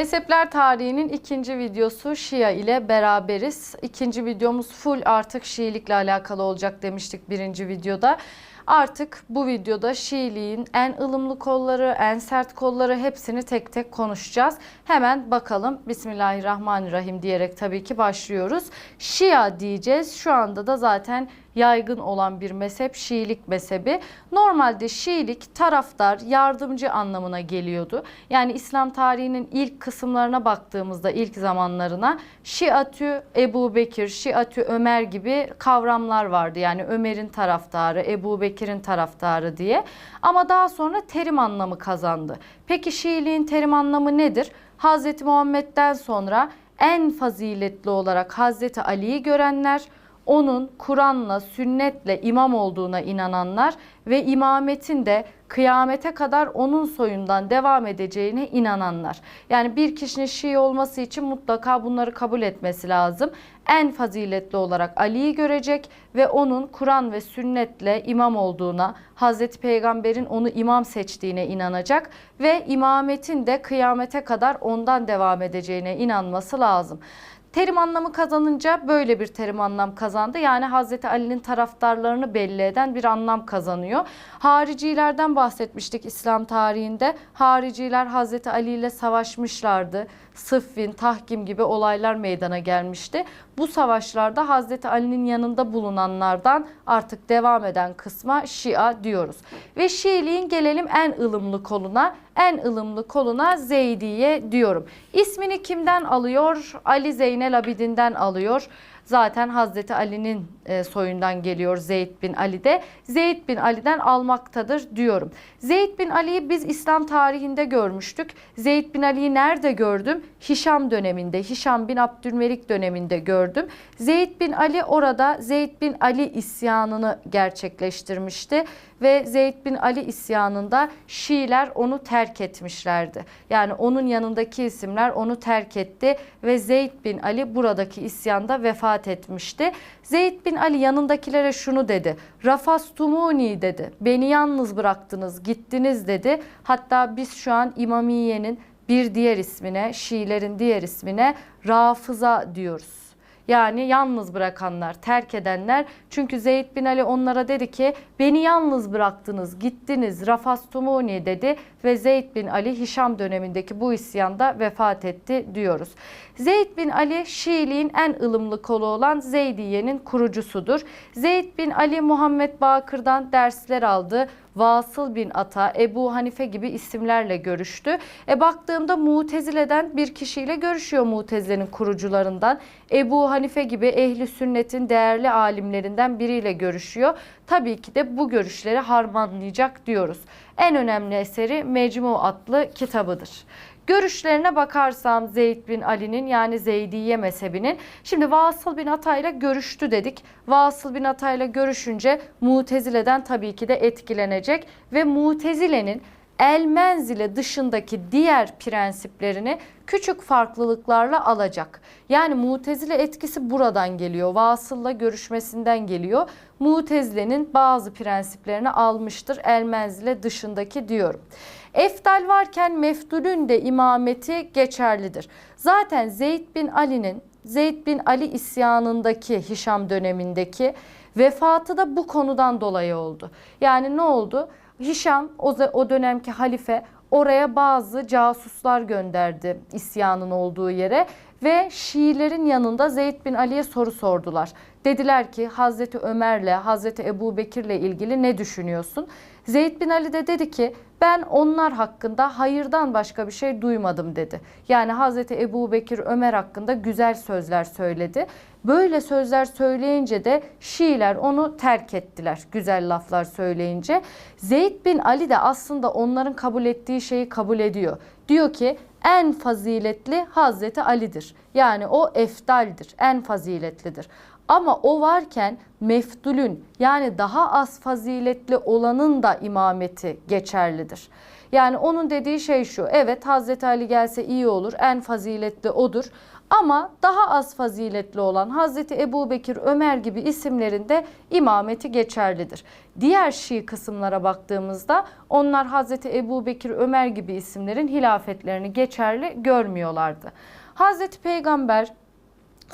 Mezhepler tarihinin ikinci videosu Şia ile beraberiz. İkinci videomuz full artık Şiilikle alakalı olacak demiştik birinci videoda. Artık bu videoda Şiiliğin en ılımlı kolları, en sert kolları hepsini tek tek konuşacağız. Hemen bakalım Bismillahirrahmanirrahim diyerek tabii ki başlıyoruz. Şia diyeceğiz. Şu anda da zaten yaygın olan bir mezhep Şiilik mezhebi. Normalde Şiilik taraftar, yardımcı anlamına geliyordu. Yani İslam tarihinin ilk kısımlarına baktığımızda ilk zamanlarına Şiatü Ebu Bekir, Şiatü Ömer gibi kavramlar vardı. Yani Ömer'in taraftarı, Ebu Bekir'in taraftarı diye. Ama daha sonra terim anlamı kazandı. Peki Şiiliğin terim anlamı nedir? Hazreti Muhammed'den sonra en faziletli olarak Hazreti Ali'yi görenler, onun Kur'an'la, sünnetle imam olduğuna inananlar ve imametin de kıyamete kadar onun soyundan devam edeceğine inananlar. Yani bir kişinin Şii olması için mutlaka bunları kabul etmesi lazım. En faziletli olarak Ali'yi görecek ve onun Kur'an ve sünnetle imam olduğuna, Hazreti Peygamber'in onu imam seçtiğine inanacak ve imametin de kıyamete kadar ondan devam edeceğine inanması lazım. Terim anlamı kazanınca böyle bir terim anlam kazandı. Yani Hazreti Ali'nin taraftarlarını belli eden bir anlam kazanıyor. Haricilerden bahsetmiştik İslam tarihinde. Hariciler Hazreti Ali ile savaşmışlardı. Sıffin, Tahkim gibi olaylar meydana gelmişti. Bu savaşlarda Hazreti Ali'nin yanında bulunanlardan artık devam eden kısma Şia diyoruz. Ve Şiiliğin gelelim en ılımlı koluna. En ılımlı koluna Zeydiye diyorum. İsmini kimden alıyor? Ali Zeynel Abidin'den alıyor. Zaten Hazreti Ali'nin e, soyundan geliyor Zeyd bin Ali de. Zeyd bin Ali'den almaktadır diyorum. Zeyd bin Ali'yi biz İslam tarihinde görmüştük. Zeyd bin Ali'yi nerede gördüm? Hişam döneminde, Hişam bin Abdülmelik döneminde gördüm. Zeyd bin Ali orada Zeyd bin Ali isyanını gerçekleştirmişti ve Zeyd bin Ali isyanında Şiiler onu terk etmişlerdi. Yani onun yanındaki isimler onu terk etti ve Zeyd bin Ali buradaki isyanda vefat etmişti. Zeyd bin Ali yanındakilere şunu dedi. Rafastumuni dedi. Beni yalnız bıraktınız, gittiniz dedi. Hatta biz şu an İmamiye'nin bir diğer ismine, Şiilerin diğer ismine Rafıza diyoruz. Yani yalnız bırakanlar, terk edenler. Çünkü Zeyd bin Ali onlara dedi ki beni yalnız bıraktınız, gittiniz, rafastumuni dedi ve Zeyd bin Ali Hişam dönemindeki bu isyanda vefat etti diyoruz. Zeyd bin Ali Şiiliğin en ılımlı kolu olan Zeydiye'nin kurucusudur. Zeyd bin Ali Muhammed Bakır'dan dersler aldı. Vasıl bin Ata, Ebu Hanife gibi isimlerle görüştü. E baktığımda Mutezile'den bir kişiyle görüşüyor Mutezile'nin kurucularından. Ebu Hanife gibi ehli sünnetin değerli alimlerinden biriyle görüşüyor. Tabii ki de bu görüşleri harmanlayacak diyoruz. En önemli eseri Mecmu adlı kitabıdır. Görüşlerine bakarsam Zeyd bin Ali'nin yani Zeydiye mezhebinin şimdi Vasıl bin Ata ile görüştü dedik. Vasıl bin Ata ile görüşünce Mutezile'den tabii ki de etkilenecek ve Mutezile'nin el menzile dışındaki diğer prensiplerini küçük farklılıklarla alacak. Yani Mutezile etkisi buradan geliyor. Vasıl'la görüşmesinden geliyor. Mutezile'nin bazı prensiplerini almıştır el menzile dışındaki diyorum. Eftal varken meftulün de imameti geçerlidir. Zaten Zeyd bin Ali'nin Zeyd bin Ali isyanındaki Hişam dönemindeki vefatı da bu konudan dolayı oldu. Yani ne oldu? Hişam o, o dönemki halife oraya bazı casuslar gönderdi isyanın olduğu yere ve Şiilerin yanında Zeyd bin Ali'ye soru sordular. Dediler ki Hazreti Ömer'le Hazreti Ebu Bekir'le ilgili ne düşünüyorsun? Zeyd bin Ali de dedi ki ben onlar hakkında hayırdan başka bir şey duymadım dedi. Yani Hazreti Ebu Bekir Ömer hakkında güzel sözler söyledi. Böyle sözler söyleyince de Şiiler onu terk ettiler güzel laflar söyleyince. Zeyd bin Ali de aslında onların kabul ettiği şeyi kabul ediyor. Diyor ki en faziletli Hazreti Ali'dir. Yani o eftaldir, en faziletlidir. Ama o varken meftulün yani daha az faziletli olanın da imameti geçerlidir. Yani onun dediği şey şu. Evet Hazreti Ali gelse iyi olur. En faziletli odur. Ama daha az faziletli olan Hazreti Ebu Bekir, Ömer gibi isimlerin de imameti geçerlidir. Diğer Şii kısımlara baktığımızda onlar Hazreti Ebu Bekir, Ömer gibi isimlerin hilafetlerini geçerli görmüyorlardı. Hazreti Peygamber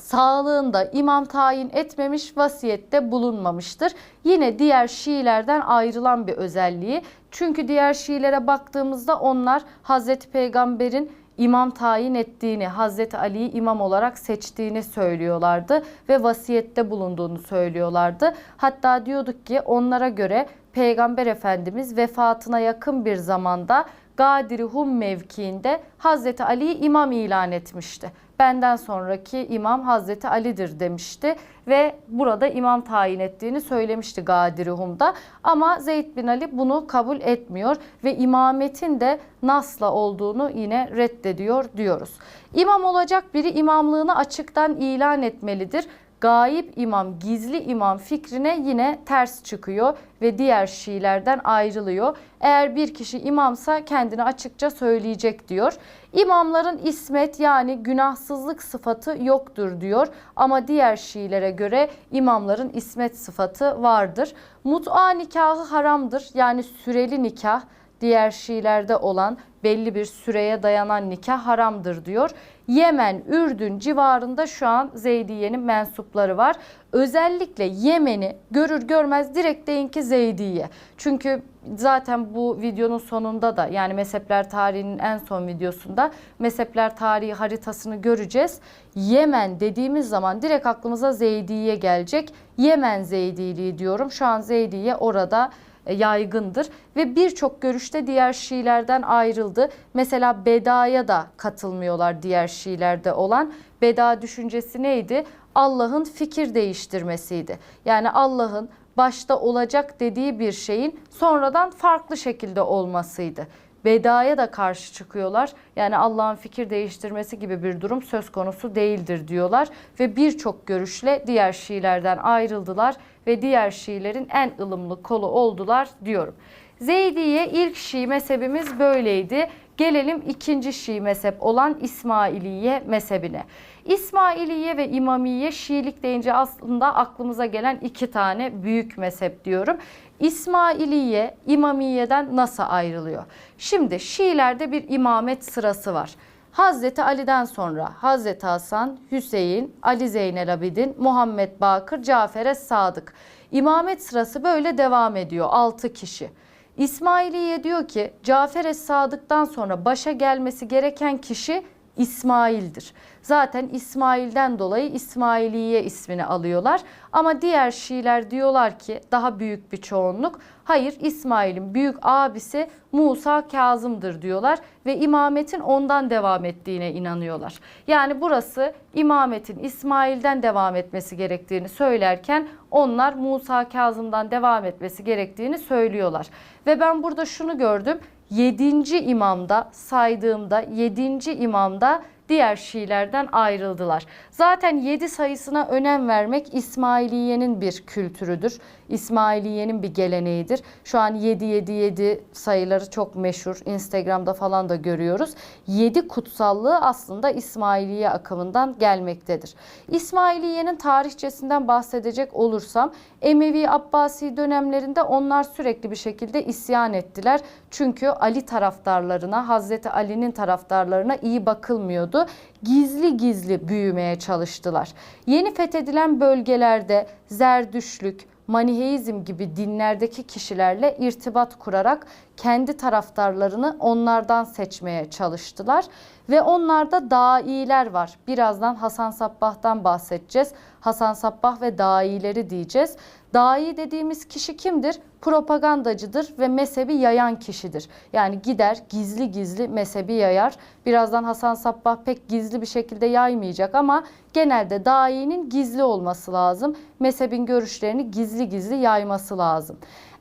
sağlığında imam tayin etmemiş, vasiyette bulunmamıştır. Yine diğer Şiilerden ayrılan bir özelliği. Çünkü diğer Şiilere baktığımızda onlar Hazreti Peygamber'in imam tayin ettiğini, Hazreti Ali'yi imam olarak seçtiğini söylüyorlardı ve vasiyette bulunduğunu söylüyorlardı. Hatta diyorduk ki onlara göre Peygamber Efendimiz vefatına yakın bir zamanda Gadiri Hum mevkiinde Hazreti Ali'yi imam ilan etmişti. Benden sonraki imam Hazreti Ali'dir demişti ve burada imam tayin ettiğini söylemişti Gadiri Hum'da. Ama Zeyd bin Ali bunu kabul etmiyor ve imametin de nasla olduğunu yine reddediyor diyoruz. İmam olacak biri imamlığını açıktan ilan etmelidir gayip imam, gizli imam fikrine yine ters çıkıyor ve diğer Şiilerden ayrılıyor. Eğer bir kişi imamsa kendini açıkça söyleyecek diyor. İmamların ismet yani günahsızlık sıfatı yoktur diyor ama diğer Şiilere göre imamların ismet sıfatı vardır. Mut'a nikahı haramdır yani süreli nikah diğer Şiilerde olan belli bir süreye dayanan nikah haramdır diyor. Yemen, Ürdün civarında şu an Zeydiye'nin mensupları var. Özellikle Yemen'i görür görmez direkt deyin ki Zeydiye. Çünkü zaten bu videonun sonunda da yani mezhepler tarihinin en son videosunda mezhepler tarihi haritasını göreceğiz. Yemen dediğimiz zaman direkt aklımıza Zeydiye gelecek. Yemen Zeydiliği diyorum. Şu an Zeydiye orada yaygındır ve birçok görüşte diğer Şiilerden ayrıldı. Mesela Beda'ya da katılmıyorlar diğer Şiilerde olan. Beda düşüncesi neydi? Allah'ın fikir değiştirmesiydi. Yani Allah'ın başta olacak dediği bir şeyin sonradan farklı şekilde olmasıydı. Bedaya da karşı çıkıyorlar. Yani Allah'ın fikir değiştirmesi gibi bir durum söz konusu değildir diyorlar ve birçok görüşle diğer Şiilerden ayrıldılar ve diğer Şiilerin en ılımlı kolu oldular diyorum. Zeydiye ilk Şii mezhebimiz böyleydi. Gelelim ikinci Şii mezhep olan İsmailiye mezhebine. İsmailiye ve İmamiye Şiilik deyince aslında aklımıza gelen iki tane büyük mezhep diyorum. İsmailiye İmamiye'den nasıl ayrılıyor? Şimdi Şiilerde bir imamet sırası var. Hazreti Ali'den sonra Hazreti Hasan, Hüseyin, Ali Zeynel Abidin, Muhammed Bakır, Cafer Sadık. İmamet sırası böyle devam ediyor 6 kişi. İsmailiye diyor ki Cafer Sadık'tan sonra başa gelmesi gereken kişi İsmail'dir. Zaten İsmail'den dolayı İsmailiye ismini alıyorlar. Ama diğer Şiiler diyorlar ki daha büyük bir çoğunluk hayır İsmail'in büyük abisi Musa Kazım'dır diyorlar ve imametin ondan devam ettiğine inanıyorlar. Yani burası imametin İsmail'den devam etmesi gerektiğini söylerken onlar Musa Kazım'dan devam etmesi gerektiğini söylüyorlar. Ve ben burada şunu gördüm. 7. imamda saydığımda 7. imamda diğer Şiilerden ayrıldılar. Zaten 7 sayısına önem vermek İsmailiye'nin bir kültürüdür. İsmailiye'nin bir geleneğidir. Şu an 777 sayıları çok meşhur. Instagram'da falan da görüyoruz. 7 kutsallığı aslında İsmailiye akımından gelmektedir. İsmailiye'nin tarihçesinden bahsedecek olursam Emevi Abbasi dönemlerinde onlar sürekli bir şekilde isyan ettiler. Çünkü Ali taraftarlarına, Hazreti Ali'nin taraftarlarına iyi bakılmıyordu. Gizli gizli büyümeye çalıştılar. Yeni fethedilen bölgelerde Zerdüşlük, Maniheizm gibi dinlerdeki kişilerle irtibat kurarak kendi taraftarlarını onlardan seçmeye çalıştılar ve onlarda dailer var. Birazdan Hasan Sabbah'tan bahsedeceğiz. Hasan Sabbah ve daileri diyeceğiz. Dai dediğimiz kişi kimdir? Propagandacıdır ve mezhebi yayan kişidir. Yani gider gizli gizli mezhebi yayar. Birazdan Hasan Sabbah pek gizli bir şekilde yaymayacak ama genelde dainin gizli olması lazım. Mezhebin görüşlerini gizli gizli yayması lazım.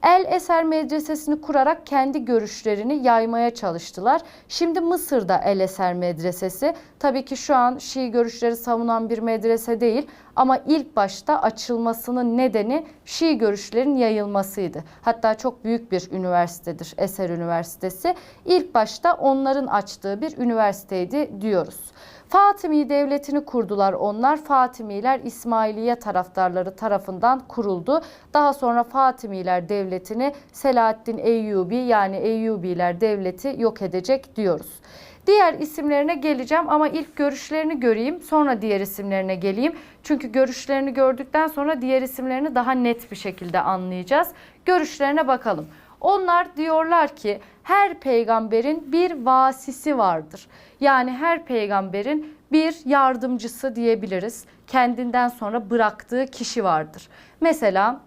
El Eser Medresesi'ni kurarak kendi görüşlerini yaymaya çalıştılar. Şimdi Mısır'da El Eser Medresesi. Tabii ki şu an Şii görüşleri savunan bir medrese değil ama ilk başta açılmasının nedeni Şii görüşlerin yayılmasıydı. Hatta çok büyük bir üniversitedir Eser Üniversitesi. İlk başta onların açtığı bir üniversiteydi diyoruz. Fatımi devletini kurdular onlar. Fatimiler İsmailiye taraftarları tarafından kuruldu. Daha sonra Fatimiler devletini Selahaddin Eyyubi yani Eyyubiler devleti yok edecek diyoruz. Diğer isimlerine geleceğim ama ilk görüşlerini göreyim sonra diğer isimlerine geleyim. Çünkü görüşlerini gördükten sonra diğer isimlerini daha net bir şekilde anlayacağız. Görüşlerine bakalım. Onlar diyorlar ki her peygamberin bir vasisi vardır. Yani her peygamberin bir yardımcısı diyebiliriz. Kendinden sonra bıraktığı kişi vardır. Mesela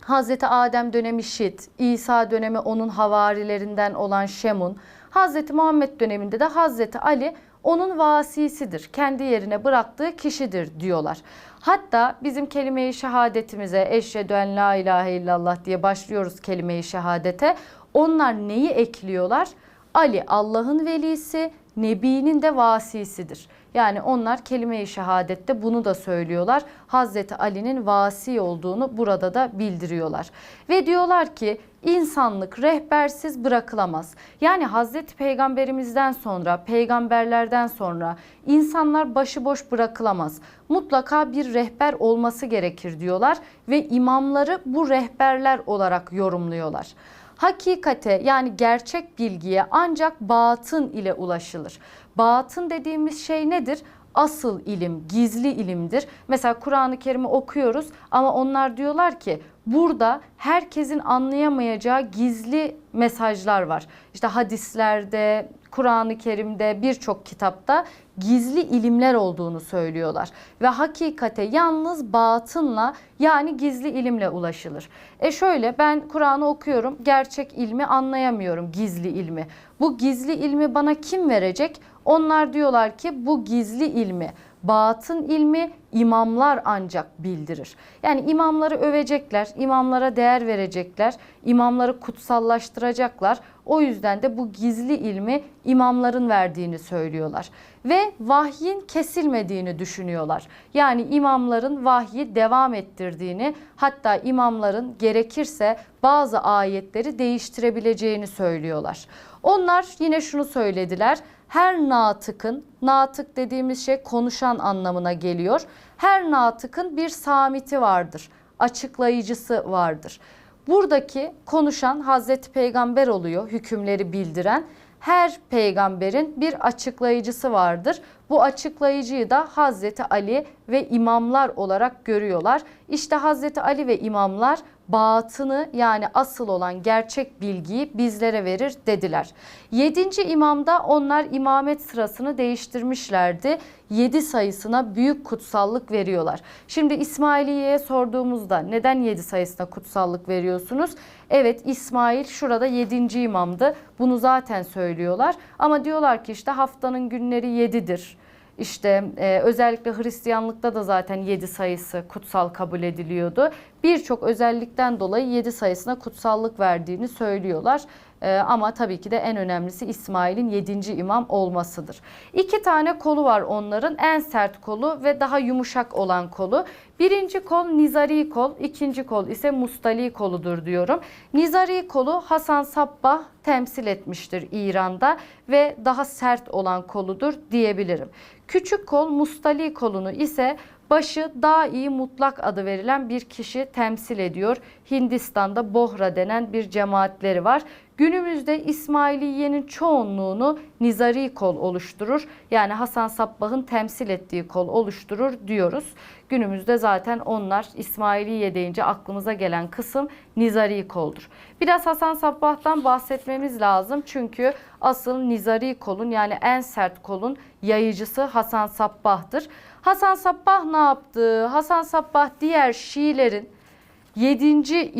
Hazreti Adem dönemi Şit, İsa dönemi onun havarilerinden olan Şemun, Hazreti Muhammed döneminde de Hazreti Ali onun vasisidir. Kendi yerine bıraktığı kişidir diyorlar. Hatta bizim kelime-i şehadetimize eşhedü la ilahe illallah diye başlıyoruz kelime-i şehadete. Onlar neyi ekliyorlar? Ali Allah'ın velisi, Nebi'nin de vasisidir. Yani onlar kelime-i şehadette bunu da söylüyorlar. Hazreti Ali'nin vasi olduğunu burada da bildiriyorlar. Ve diyorlar ki insanlık rehbersiz bırakılamaz. Yani Hazreti Peygamberimizden sonra, peygamberlerden sonra insanlar başıboş bırakılamaz. Mutlaka bir rehber olması gerekir diyorlar ve imamları bu rehberler olarak yorumluyorlar. Hakikate yani gerçek bilgiye ancak batın ile ulaşılır. Batın dediğimiz şey nedir? Asıl ilim, gizli ilimdir. Mesela Kur'an-ı Kerim'i okuyoruz ama onlar diyorlar ki burada herkesin anlayamayacağı gizli mesajlar var. İşte hadislerde, Kur'an-ı Kerim'de birçok kitapta gizli ilimler olduğunu söylüyorlar. Ve hakikate yalnız batınla yani gizli ilimle ulaşılır. E şöyle ben Kur'an'ı okuyorum gerçek ilmi anlayamıyorum gizli ilmi. Bu gizli ilmi bana kim verecek? Onlar diyorlar ki bu gizli ilmi batın ilmi imamlar ancak bildirir. Yani imamları övecekler, imamlara değer verecekler, imamları kutsallaştıracaklar. O yüzden de bu gizli ilmi imamların verdiğini söylüyorlar. Ve vahyin kesilmediğini düşünüyorlar. Yani imamların vahyi devam ettirdiğini hatta imamların gerekirse bazı ayetleri değiştirebileceğini söylüyorlar. Onlar yine şunu söylediler her natıkın, natık dediğimiz şey konuşan anlamına geliyor. Her natıkın bir samiti vardır, açıklayıcısı vardır. Buradaki konuşan Hazreti Peygamber oluyor, hükümleri bildiren. Her peygamberin bir açıklayıcısı vardır. Bu açıklayıcıyı da Hazreti Ali ve imamlar olarak görüyorlar. İşte Hazreti Ali ve imamlar batını yani asıl olan gerçek bilgiyi bizlere verir dediler. Yedinci imamda onlar imamet sırasını değiştirmişlerdi. Yedi sayısına büyük kutsallık veriyorlar. Şimdi İsmailiye'ye sorduğumuzda neden yedi sayısına kutsallık veriyorsunuz? Evet İsmail şurada yedinci imamdı. Bunu zaten söylüyorlar. Ama diyorlar ki işte haftanın günleri yedidir. İşte e, özellikle Hristiyanlıkta da zaten 7 sayısı kutsal kabul ediliyordu. Birçok özellikten dolayı 7 sayısına kutsallık verdiğini söylüyorlar. E, ama tabii ki de en önemlisi İsmail'in 7. imam olmasıdır. İki tane kolu var onların. En sert kolu ve daha yumuşak olan kolu. Birinci kol Nizari kol, ikinci kol ise Mustali koludur diyorum. Nizari kolu Hasan Sabbah temsil etmiştir İran'da ve daha sert olan koludur diyebilirim. Küçük kol Mustali kolunu ise başı Dai Mutlak adı verilen bir kişi temsil ediyor. Hindistan'da Bohra denen bir cemaatleri var. Günümüzde İsmailiye'nin çoğunluğunu Nizari kol oluşturur. Yani Hasan Sabbah'ın temsil ettiği kol oluşturur diyoruz. Günümüzde zaten onlar İsmailiye deyince aklımıza gelen kısım Nizari koldur. Biraz Hasan Sabbah'tan bahsetmemiz lazım. Çünkü asıl Nizari kolun yani en sert kolun yayıcısı Hasan Sabbah'tır. Hasan Sabbah ne yaptı? Hasan Sabbah diğer Şiilerin 7.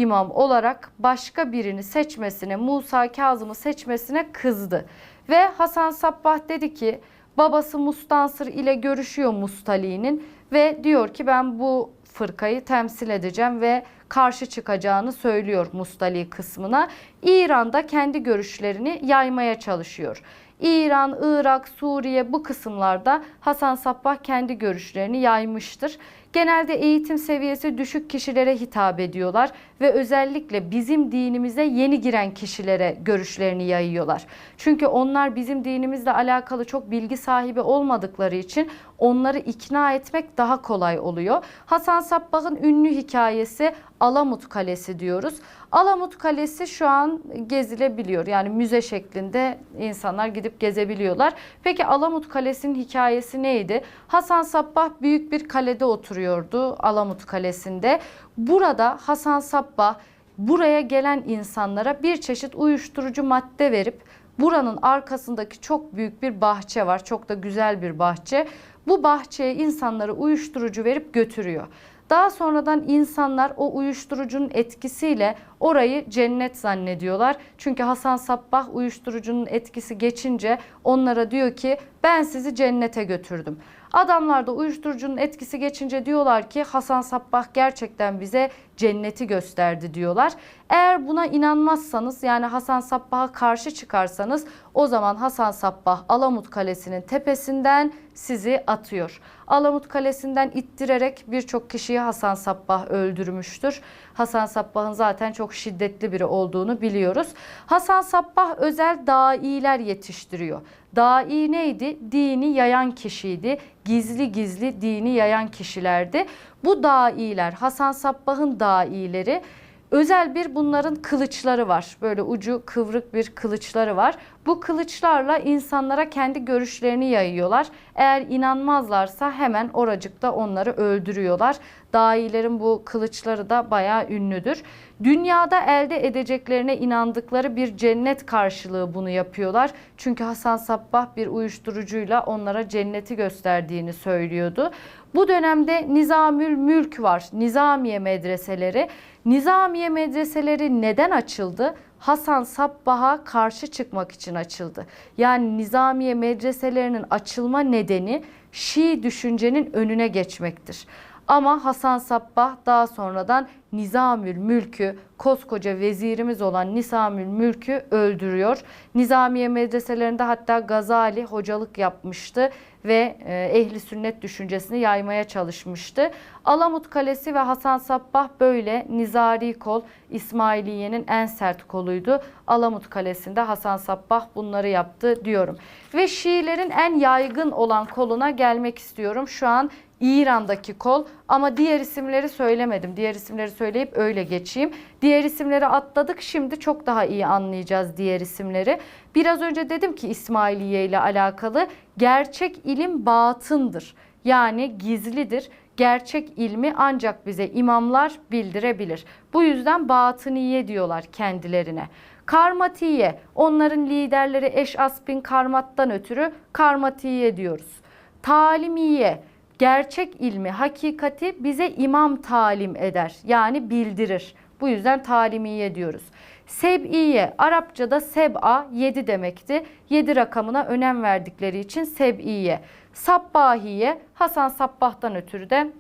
imam olarak başka birini seçmesine, Musa Kazım'ı seçmesine kızdı. Ve Hasan Sabbah dedi ki babası Mustansır ile görüşüyor Mustali'nin ve diyor ki ben bu fırkayı temsil edeceğim ve karşı çıkacağını söylüyor Mustali kısmına. İran'da kendi görüşlerini yaymaya çalışıyor. İran, Irak, Suriye bu kısımlarda Hasan Sabbah kendi görüşlerini yaymıştır. Genelde eğitim seviyesi düşük kişilere hitap ediyorlar ve özellikle bizim dinimize yeni giren kişilere görüşlerini yayıyorlar. Çünkü onlar bizim dinimizle alakalı çok bilgi sahibi olmadıkları için onları ikna etmek daha kolay oluyor. Hasan Sabbah'ın ünlü hikayesi Alamut Kalesi diyoruz. Alamut Kalesi şu an gezilebiliyor. Yani müze şeklinde insanlar gidip gezebiliyorlar. Peki Alamut Kalesi'nin hikayesi neydi? Hasan Sabbah büyük bir kalede oturuyordu Alamut Kalesi'nde. Burada Hasan Sabbah buraya gelen insanlara bir çeşit uyuşturucu madde verip buranın arkasındaki çok büyük bir bahçe var. Çok da güzel bir bahçe. Bu bahçeye insanları uyuşturucu verip götürüyor. Daha sonradan insanlar o uyuşturucunun etkisiyle orayı cennet zannediyorlar. Çünkü Hasan Sabbah uyuşturucunun etkisi geçince onlara diyor ki ben sizi cennete götürdüm. Adamlar da uyuşturucunun etkisi geçince diyorlar ki Hasan Sabbah gerçekten bize cenneti gösterdi diyorlar. Eğer buna inanmazsanız yani Hasan Sabbah'a karşı çıkarsanız o zaman Hasan Sabbah Alamut Kalesi'nin tepesinden sizi atıyor. Alamut Kalesi'nden ittirerek birçok kişiyi Hasan Sabbah öldürmüştür. Hasan Sabbah'ın zaten çok şiddetli biri olduğunu biliyoruz. Hasan Sabbah özel dailer yetiştiriyor. Dai neydi? Dini yayan kişiydi. Gizli gizli dini yayan kişilerdi. Bu dailer, Hasan Sabbah'ın daileri Özel bir bunların kılıçları var. Böyle ucu kıvrık bir kılıçları var. Bu kılıçlarla insanlara kendi görüşlerini yayıyorlar. Eğer inanmazlarsa hemen oracıkta onları öldürüyorlar. Dahilerin bu kılıçları da bayağı ünlüdür. Dünyada elde edeceklerine inandıkları bir cennet karşılığı bunu yapıyorlar. Çünkü Hasan Sabbah bir uyuşturucuyla onlara cenneti gösterdiğini söylüyordu. Bu dönemde Nizamül Mülk var. Nizamiye medreseleri. Nizamiye medreseleri neden açıldı? Hasan Sabbah'a karşı çıkmak için açıldı. Yani Nizamiye medreselerinin açılma nedeni Şii düşüncenin önüne geçmektir. Ama Hasan Sabbah daha sonradan Nizamül Mülk'ü koskoca vezirimiz olan Nizamül Mülk'ü öldürüyor. Nizamiye medreselerinde hatta Gazali hocalık yapmıştı ve e, ehli sünnet düşüncesini yaymaya çalışmıştı. Alamut Kalesi ve Hasan Sabbah böyle nizari kol İsmailiye'nin en sert koluydu. Alamut Kalesi'nde Hasan Sabbah bunları yaptı diyorum. Ve Şiilerin en yaygın olan koluna gelmek istiyorum. Şu an İran'daki kol ama diğer isimleri söylemedim. Diğer isimleri söyleyip öyle geçeyim. Diğer isimleri atladık. Şimdi çok daha iyi anlayacağız diğer isimleri. Biraz önce dedim ki İsmailiye ile alakalı gerçek ilim batındır. Yani gizlidir. Gerçek ilmi ancak bize imamlar bildirebilir. Bu yüzden batıniye diyorlar kendilerine. Karmatiye onların liderleri Eş'as bin Karmat'tan ötürü Karmatiye diyoruz. Talimiye gerçek ilmi, hakikati bize imam talim eder. Yani bildirir. Bu yüzden talimiye diyoruz. Seb'iye, Arapçada seb'a 7 demekti. 7 rakamına önem verdikleri için seb'iye. Sabbahiye, Hasan Sabbah'tan ötürü de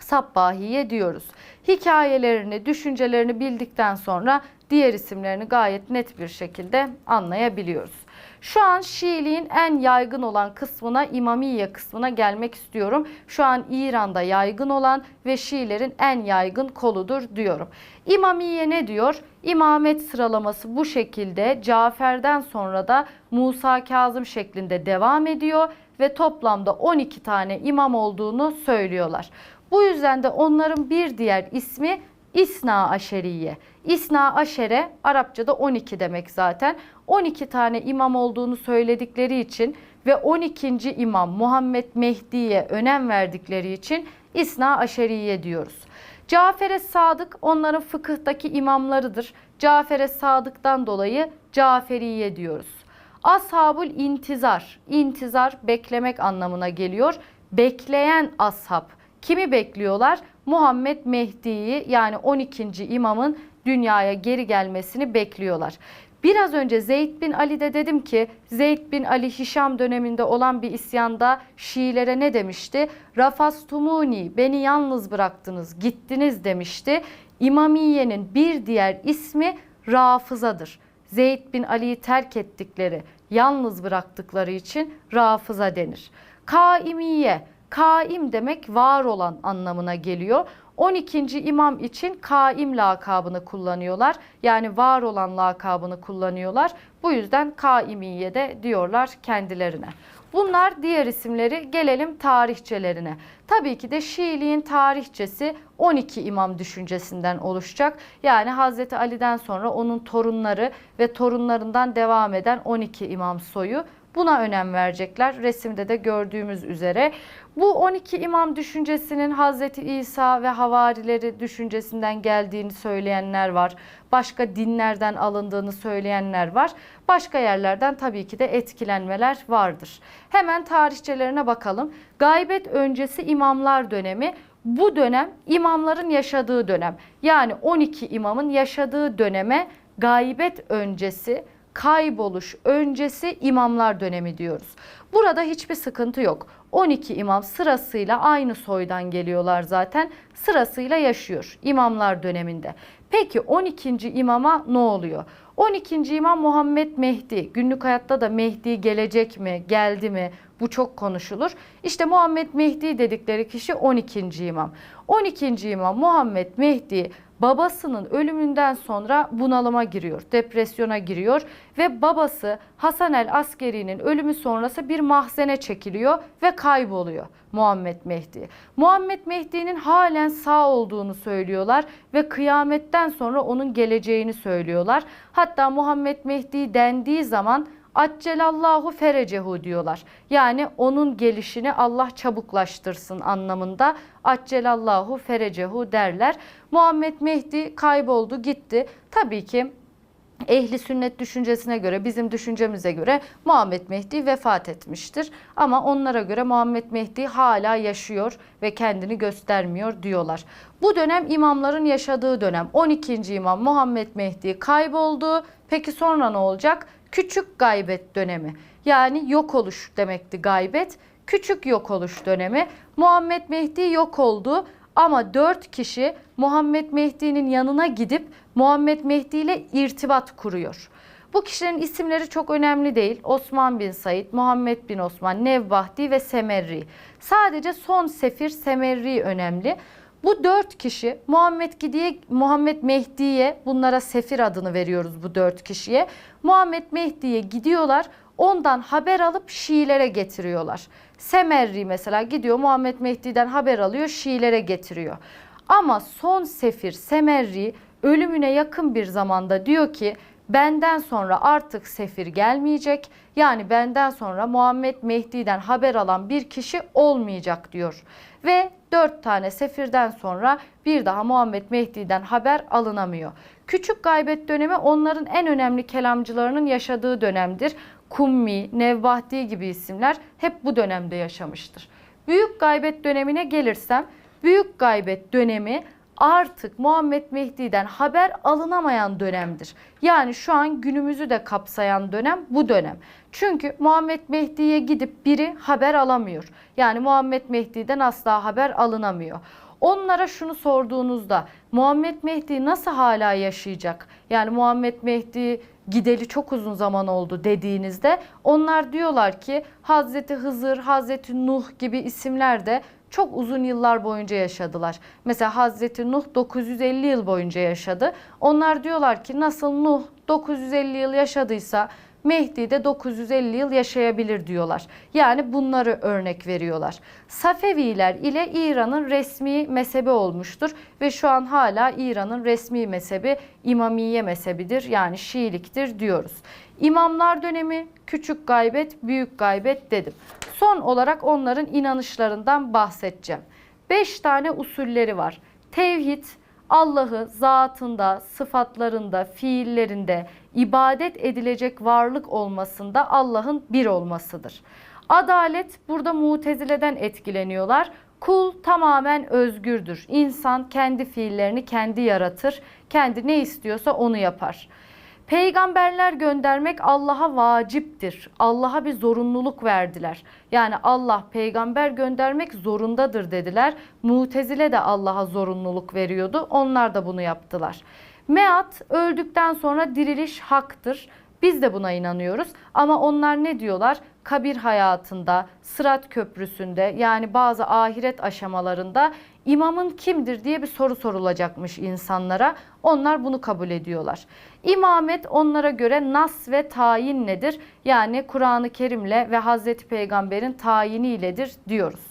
Sabbahiye diyoruz. Hikayelerini, düşüncelerini bildikten sonra diğer isimlerini gayet net bir şekilde anlayabiliyoruz. Şu an Şiiliğin en yaygın olan kısmına İmamiye kısmına gelmek istiyorum. Şu an İran'da yaygın olan ve Şiilerin en yaygın koludur diyorum. İmamiye ne diyor? İmamet sıralaması bu şekilde Cafer'den sonra da Musa Kazım şeklinde devam ediyor ve toplamda 12 tane imam olduğunu söylüyorlar. Bu yüzden de onların bir diğer ismi İsna Aşeriye. İsna Aşere Arapçada 12 demek zaten. 12 tane imam olduğunu söyledikleri için ve 12. imam Muhammed Mehdi'ye önem verdikleri için İsna Aşeriye diyoruz. Cafer-e Sadık onların fıkıhtaki imamlarıdır. Cafer-e Sadık'tan dolayı Caferiye diyoruz. Ashabul intizar. İntizar beklemek anlamına geliyor. Bekleyen ashab. Kimi bekliyorlar? Muhammed Mehdi'yi yani 12. imamın dünyaya geri gelmesini bekliyorlar. Biraz önce Zeyd bin Ali'de dedim ki Zeyd bin Ali Hişam döneminde olan bir isyanda Şiilere ne demişti? Rafastumuni beni yalnız bıraktınız gittiniz demişti. İmamiye'nin bir diğer ismi Rafızadır. Zeyd bin Ali'yi terk ettikleri, yalnız bıraktıkları için Rafıza denir. Kaimiye, kaim demek var olan anlamına geliyor. 12. imam için kaim lakabını kullanıyorlar. Yani var olan lakabını kullanıyorlar. Bu yüzden kaimiye de diyorlar kendilerine. Bunlar diğer isimleri gelelim tarihçelerine. Tabii ki de Şiiliğin tarihçesi 12 imam düşüncesinden oluşacak. Yani Hazreti Ali'den sonra onun torunları ve torunlarından devam eden 12 imam soyu Buna önem verecekler. Resimde de gördüğümüz üzere. Bu 12 imam düşüncesinin Hazreti İsa ve havarileri düşüncesinden geldiğini söyleyenler var. Başka dinlerden alındığını söyleyenler var. Başka yerlerden tabii ki de etkilenmeler vardır. Hemen tarihçelerine bakalım. Gaybet öncesi imamlar dönemi bu dönem imamların yaşadığı dönem. Yani 12 imamın yaşadığı döneme gaybet öncesi kayboluş öncesi imamlar dönemi diyoruz. Burada hiçbir sıkıntı yok. 12 imam sırasıyla aynı soydan geliyorlar zaten. Sırasıyla yaşıyor imamlar döneminde. Peki 12. imama ne oluyor? 12. imam Muhammed Mehdi. Günlük hayatta da Mehdi gelecek mi, geldi mi? Bu çok konuşulur. İşte Muhammed Mehdi dedikleri kişi 12. imam. 12. imam Muhammed Mehdi babasının ölümünden sonra bunalıma giriyor, depresyona giriyor ve babası Hasan el Askeri'nin ölümü sonrası bir mahzene çekiliyor ve kayboluyor Muhammed Mehdi. Muhammed Mehdi'nin halen sağ olduğunu söylüyorlar ve kıyametten sonra onun geleceğini söylüyorlar. Hatta Muhammed Mehdi dendiği zaman Accelallahu ferecehu diyorlar. Yani onun gelişini Allah çabuklaştırsın anlamında Accelallahu ferecehu derler. Muhammed Mehdi kayboldu gitti. Tabii ki ehli sünnet düşüncesine göre, bizim düşüncemize göre Muhammed Mehdi vefat etmiştir. Ama onlara göre Muhammed Mehdi hala yaşıyor ve kendini göstermiyor diyorlar. Bu dönem imamların yaşadığı dönem. 12. imam Muhammed Mehdi kayboldu. Peki sonra ne olacak? Küçük gaybet dönemi. Yani yok oluş demekti gaybet. Küçük yok oluş dönemi. Muhammed Mehdi yok oldu ama dört kişi Muhammed Mehdi'nin yanına gidip Muhammed Mehdi ile irtibat kuruyor. Bu kişilerin isimleri çok önemli değil. Osman bin Said, Muhammed bin Osman, Nevbahti ve Semerri. Sadece son sefir Semerri önemli. Bu dört kişi Muhammed Gidiye, Muhammed Mehdi'ye bunlara sefir adını veriyoruz bu dört kişiye. Muhammed Mehdi'ye gidiyorlar. Ondan haber alıp Şiilere getiriyorlar. Semerri mesela gidiyor Muhammed Mehdi'den haber alıyor Şiilere getiriyor. Ama son sefir Semerri ölümüne yakın bir zamanda diyor ki benden sonra artık sefir gelmeyecek. Yani benden sonra Muhammed Mehdi'den haber alan bir kişi olmayacak diyor. Ve dört tane sefirden sonra bir daha Muhammed Mehdi'den haber alınamıyor. Küçük gaybet dönemi onların en önemli kelamcılarının yaşadığı dönemdir. Kummi, Nevbahti gibi isimler hep bu dönemde yaşamıştır. Büyük gaybet dönemine gelirsem, büyük gaybet dönemi artık Muhammed Mehdi'den haber alınamayan dönemdir. Yani şu an günümüzü de kapsayan dönem bu dönem. Çünkü Muhammed Mehdi'ye gidip biri haber alamıyor. Yani Muhammed Mehdi'den asla haber alınamıyor. Onlara şunu sorduğunuzda Muhammed Mehdi nasıl hala yaşayacak? Yani Muhammed Mehdi gideli çok uzun zaman oldu dediğinizde onlar diyorlar ki Hazreti Hızır, Hazreti Nuh gibi isimler de çok uzun yıllar boyunca yaşadılar. Mesela Hazreti Nuh 950 yıl boyunca yaşadı. Onlar diyorlar ki nasıl Nuh 950 yıl yaşadıysa Mehdi de 950 yıl yaşayabilir diyorlar. Yani bunları örnek veriyorlar. Safeviler ile İran'ın resmi mezhebi olmuştur ve şu an hala İran'ın resmi mezhebi İmamiye mezhebidir yani Şiiliktir diyoruz. İmamlar dönemi küçük gaybet, büyük gaybet dedim. Son olarak onların inanışlarından bahsedeceğim. 5 tane usulleri var. Tevhid, Allah'ı zatında, sıfatlarında, fiillerinde, ibadet edilecek varlık olmasında Allah'ın bir olmasıdır. Adalet burada mutezileden etkileniyorlar. Kul tamamen özgürdür. İnsan kendi fiillerini kendi yaratır. Kendi ne istiyorsa onu yapar. Peygamberler göndermek Allah'a vaciptir. Allah'a bir zorunluluk verdiler. Yani Allah peygamber göndermek zorundadır dediler. Mutezile de Allah'a zorunluluk veriyordu. Onlar da bunu yaptılar. Meat öldükten sonra diriliş haktır. Biz de buna inanıyoruz ama onlar ne diyorlar? Kabir hayatında, Sırat Köprüsü'nde yani bazı ahiret aşamalarında imamın kimdir diye bir soru sorulacakmış insanlara. Onlar bunu kabul ediyorlar. İmamet onlara göre nas ve tayin nedir? Yani Kur'an-ı Kerim'le ve Hazreti Peygamber'in tayiniyledir diyoruz.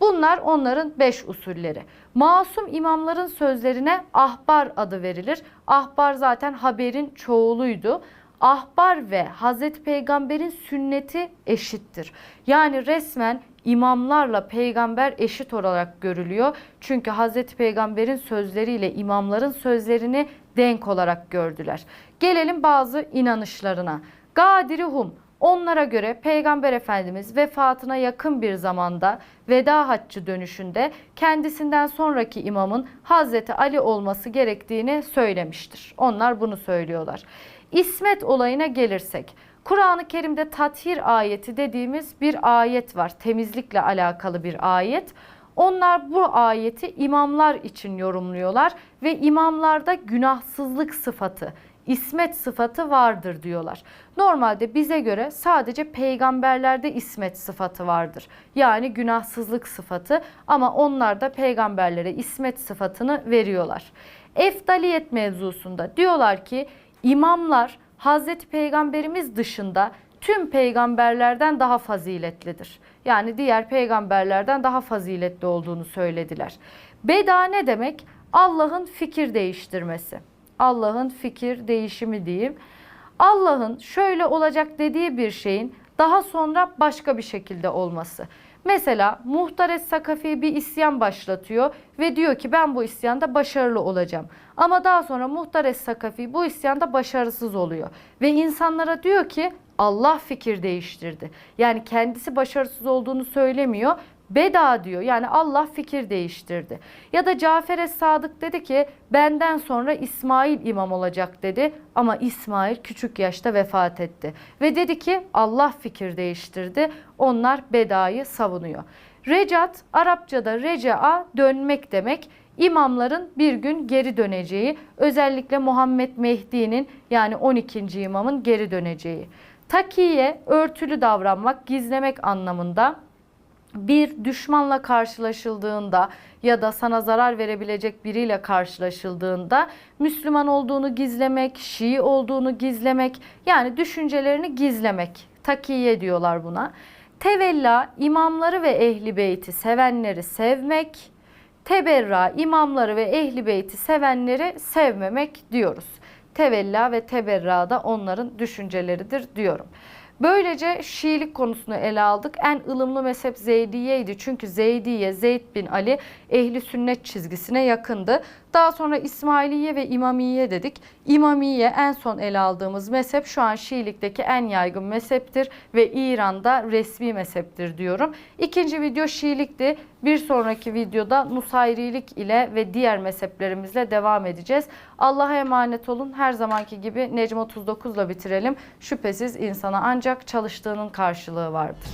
Bunlar onların beş usulleri. Masum imamların sözlerine ahbar adı verilir. Ahbar zaten haberin çoğuluydu. Ahbar ve Hazreti Peygamber'in sünneti eşittir. Yani resmen imamlarla peygamber eşit olarak görülüyor. Çünkü Hazreti Peygamber'in sözleriyle imamların sözlerini denk olarak gördüler. Gelelim bazı inanışlarına. Gadirihum Onlara göre Peygamber Efendimiz vefatına yakın bir zamanda veda haccı dönüşünde kendisinden sonraki imamın Hazreti Ali olması gerektiğini söylemiştir. Onlar bunu söylüyorlar. İsmet olayına gelirsek Kur'an-ı Kerim'de tathir ayeti dediğimiz bir ayet var. Temizlikle alakalı bir ayet. Onlar bu ayeti imamlar için yorumluyorlar ve imamlarda günahsızlık sıfatı, ismet sıfatı vardır diyorlar. Normalde bize göre sadece peygamberlerde ismet sıfatı vardır. Yani günahsızlık sıfatı ama onlar da peygamberlere ismet sıfatını veriyorlar. Efdaliyet mevzusunda diyorlar ki imamlar Hazreti Peygamberimiz dışında tüm peygamberlerden daha faziletlidir. Yani diğer peygamberlerden daha faziletli olduğunu söylediler. Beda ne demek? Allah'ın fikir değiştirmesi. Allah'ın fikir değişimi diyeyim. Allah'ın şöyle olacak dediği bir şeyin daha sonra başka bir şekilde olması. Mesela Muhtares Sakafi bir isyan başlatıyor ve diyor ki ben bu isyanda başarılı olacağım. Ama daha sonra Muhtares Sakafi bu isyanda başarısız oluyor. Ve insanlara diyor ki Allah fikir değiştirdi. Yani kendisi başarısız olduğunu söylemiyor. Beda diyor yani Allah fikir değiştirdi. Ya da Cafer Es-Sadık dedi ki benden sonra İsmail imam olacak dedi. Ama İsmail küçük yaşta vefat etti. Ve dedi ki Allah fikir değiştirdi. Onlar bedayı savunuyor. Recat Arapçada reca'a dönmek demek. İmamların bir gün geri döneceği, özellikle Muhammed Mehdi'nin yani 12. imamın geri döneceği. Takiye örtülü davranmak, gizlemek anlamında bir düşmanla karşılaşıldığında ya da sana zarar verebilecek biriyle karşılaşıldığında Müslüman olduğunu gizlemek, Şii olduğunu gizlemek yani düşüncelerini gizlemek. Takiye diyorlar buna. Tevella imamları ve ehli beyti sevenleri sevmek. Teberra imamları ve ehli beyti sevenleri sevmemek diyoruz. Tevella ve teberra da onların düşünceleridir diyorum. Böylece Şiilik konusunu ele aldık. En ılımlı mezhep Zeydiye'ydi. Çünkü Zeydiye, Zeyd bin Ali ehli sünnet çizgisine yakındı. Daha sonra İsmailiye ve İmamiye dedik. İmamiye en son ele aldığımız mezhep şu an Şiilikteki en yaygın mezheptir ve İran'da resmi mezheptir diyorum. İkinci video Şiilikti. Bir sonraki videoda Nusayrilik ile ve diğer mezheplerimizle devam edeceğiz. Allah'a emanet olun. Her zamanki gibi Necm 39 ile bitirelim. Şüphesiz insana ancak çalıştığının karşılığı vardır.